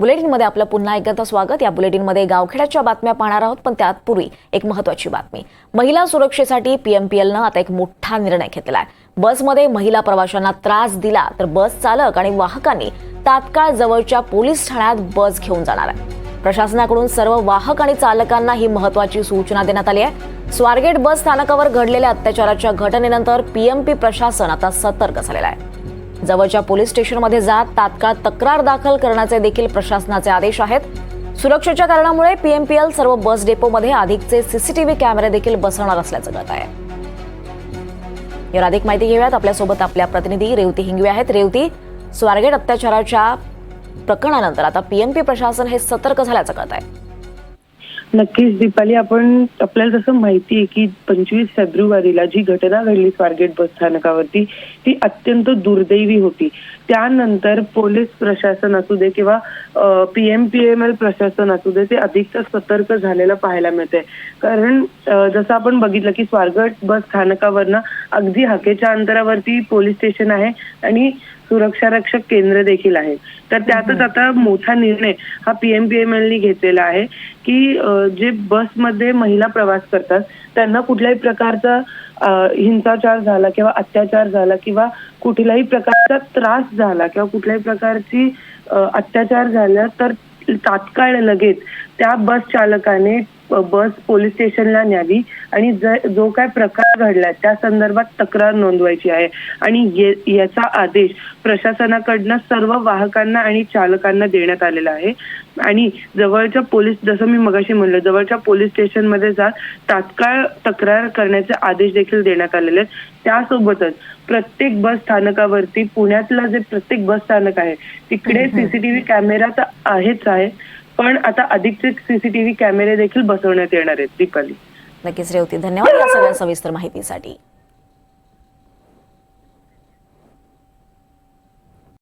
बुलेटिनमध्ये आपलं पुन्हा एकदा स्वागत. या बुलेटिनमध्ये गावखेड्याच्या बातम्या पाहणार आहोत पण त्यापूर्वी एक महत्वाची बातमी. महिला सुरक्षेसाठी पीएमपीएलनं आता एक मोठा निर्णय घेतला आहे. बसमध्ये महिला प्रवाशांना त्रास दिला तर बस चालक आणि वाहकांनी तात्काळ जवळच्या पोलीस ठाण्यात बस घेऊन जाणार आहे. प्रशासनाकडून सर्व वाहक आणि चालकांना ही महत्वाची सूचना देण्यात आली आहे. स्वारगेट बस स्थानकावर घडलेल्या अत्याचाराच्या घटनेनंतर पीएमपी प्रशासन आता सतर्क झालेला आहे. जवळच्या पोलीस स्टेशनमध्ये जात तात्काळ तक्रार दाखल करण्याचे देखील प्रशासनाचे आदेश आहेत. सुरक्षेच्या कारणामुळे पीएमपीएल सर्व बस डेपोमध्ये अधिकचे सीसीटीव्ही कॅमेरे देखील बसवणार असल्याचं कळत आहे. यावर अधिक माहिती घेऊयात. आपल्यासोबत आपल्या प्रतिनिधी रेवती हिंगवे आहेत. रेवती स्वारगेट अत्याचाराच्या प्रकरणानंतर आता पीएमपी प्रशासन हे सतर्क झाल्याचं कळत आहे. नक्कीच दीपाली आपण आपल्याला जसं माहिती आहे की पंचवीस फेब्रुवारीला जी घटना घडली स्वारगेट बस स्थानकावरती ती अत्यंत दुर्दैवी होती. त्यानंतर पोलीस प्रशासन असू दे किंवा पीएम पीएमएल प्रशासन असू दे ते अधिकच सतर्क झालेलं पाहायला मिळतंय. कारण जसं आपण बघितलं की स्वारगेट बस स्थानकावरनं अगदी हाकेच्या अंतरावरती पोलीस स्टेशन आहे आणि सुरक्षा रक्षक केंद्र देखील आहे. तर त्यातच आता मोठा निर्णय हा पीएम पीएमएलनी घेतलेला आहे की जे बसमध्ये महिला प्रवास करतात त्यांना कुठल्याही प्रकारचा हिंसाचार झाला किंवा अत्याचार झाला किंवा कुठल्याही प्रकारचा त्रास झाला किंवा कुठल्याही प्रकारची अत्याचार झाला तर तात्काळ लगेच त्या बस चालकाने बस पोलीस स्टेशनला न्यावी आणि ज- काय प्रकार घडलाय त्या संदर्भात तक्रार नोंदवायची आहे. आणि याचा आदेश प्रशासनाकडनं सर्व वाहकांना आणि चालकांना देण्यात आलेला आहे. आणि जवळच्या पोलीस जसं मी मगाशी म्हणलं जवळच्या पोलीस स्टेशनमध्ये जा तात्काळ तक्रार करण्याचे आदेश देखील देण्यात आलेले आहेत. त्यासोबतच प्रत्येक बस स्थानकावरती पुण्यातलं जे प्रत्येक बस स्थानक आहे तिकडे सीसीटीव्ही कॅमेरा तर आहेच आहे. पण आता अधिकचे सीसीटीव्ही कॅमेरे देखील बसवण्यात येणार आहेत दीपाली. नक्कीच रेवती धन्यवाद या सगळ्या सविस्तर माहितीसाठी.